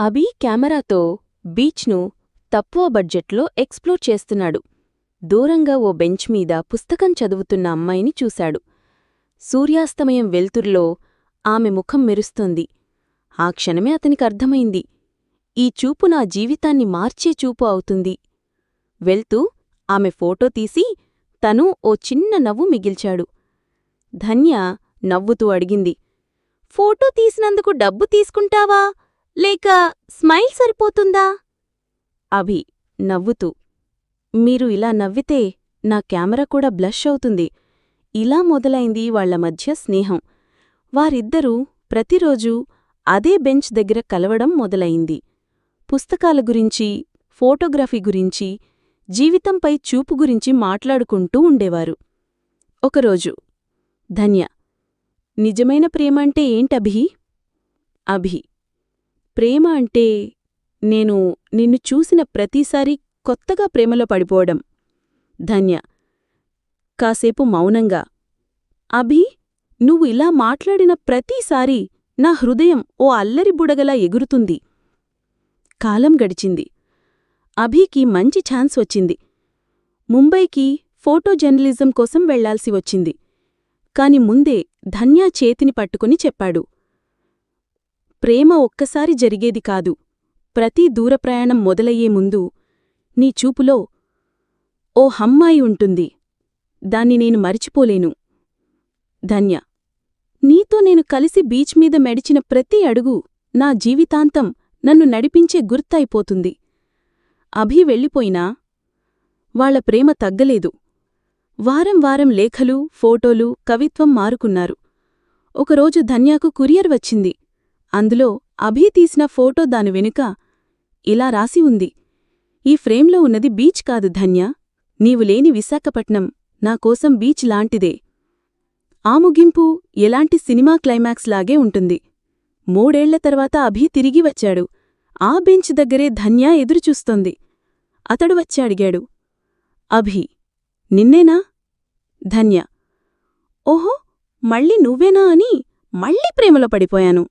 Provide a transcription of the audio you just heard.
అభి కెమెరాతో బీచ్ను తక్కువ బడ్జెట్లో ఎక్స్ప్లోర్ చేస్తున్నాడు. దూరంగా ఓ బెంచ్ మీద పుస్తకం చదువుతున్న అమ్మాయిని చూశాడు. సూర్యాస్తమయం వెల్తురులో ఆమె ముఖం మెరుస్తోంది. ఆ క్షణమే అతనికి అర్థమైంది. ఈ చూపు నా జీవితాన్ని మార్చే చూపు అవుతుంది. వెళ్తూ ఆమె ఫోటో తీసి తను ఓ చిన్న నవ్వు మిగిల్చాడు. ధన్య నవ్వుతూ అడిగింది. ఫోటో తీసినందుకు డబ్బు తీసుకుంటావా? లేక స్మైల్ సరిపోతుందా? అభి నవ్వుతూ మీరు ఇలా నవ్వితే నా కెమెరా కూడా బ్లష్ అవుతుంది. ఇలా మొదలైంది వాళ్ళ మధ్య స్నేహం. వారిద్దరూ ప్రతిరోజూ అదే బెంచ్ దగ్గర కలవడం మొదలయింది పుస్తకాల గురించి ఫోటోగ్రఫీ గురించి జీవితంపై చూపు గురించి మాట్లాడుకుంటూ ఉండేవారు. ఒకరోజు ధన్య నిజమైన ప్రేమ అంటే ఏంటభి అభి ప్రేమ అంటే నేను నిన్ను చూసిన ప్రతిసారీ కొత్తగా ప్రేమలో పడిపోవడం. ధన్య. కాసేపు మౌనంగా. అభి నువ్వు ఇలా మాట్లాడిన ప్రతిసారీ నా హృదయం ఓ అల్లరి బుడగలా ఎగురుతుంది. కాలం గడిచింది. అభికి మంచి ఛాన్స్ వచ్చింది. ముంబైకి ఫోటో జర్నలిజం కోసం వెళ్ళాల్సి వచ్చింది. కాని ముందే ధన్యా చేతిని పట్టుకుని చెప్పాడు. ప్రేమ ఒక్కసారి జరిగేది కాదు. ప్రతి దూరప్రయాణం మొదలయ్యే ముందు నీ చూపులో ఓ హమ్మాయి ఉంటుంది. దాన్ని నేను మరిచిపోలేను. ధన్య నీతో నేను కలిసి బీచ్ మీద మెడిచిన ప్రతి అడుగు నా జీవితాంతం నన్ను నడిపించే గుర్తయిపోతుంది. అభి వెళ్ళిపోయినా వాళ్ళ ప్రేమ తగ్గలేదు. వారం వారం లేఖలు ఫోటోలు కవిత్వం మారుకున్నారు. ఒకరోజు ధన్యాకు కురియర్ వచ్చింది. అందులో అభి తీసిన ఫోటో దాని వెనుక ఇలా రాసి ఉంది. ఈ ఫ్రేమ్లో ఉన్నది బీచ్ కాదు ధన్య. నీవు లేని విశాఖపట్నం నాకోసం బీచ్ లాంటిదే. ఆ ముగింపు ఎలాంటి సినిమా క్లైమాక్స్ లాగే ఉంటుంది. మూడేళ్ళ తర్వాత అభి తిరిగి వచ్చాడు. ఆ బెంచ్ దగ్గరే ధన్య ఎదురుచూస్తోంది. అతడు వచ్చి అడిగాడు. అభి నిన్నేనా? ధన్య ఓహో మళ్ళీ నువ్వేనా అని మళ్ళీ ప్రేమలో పడిపోయాను.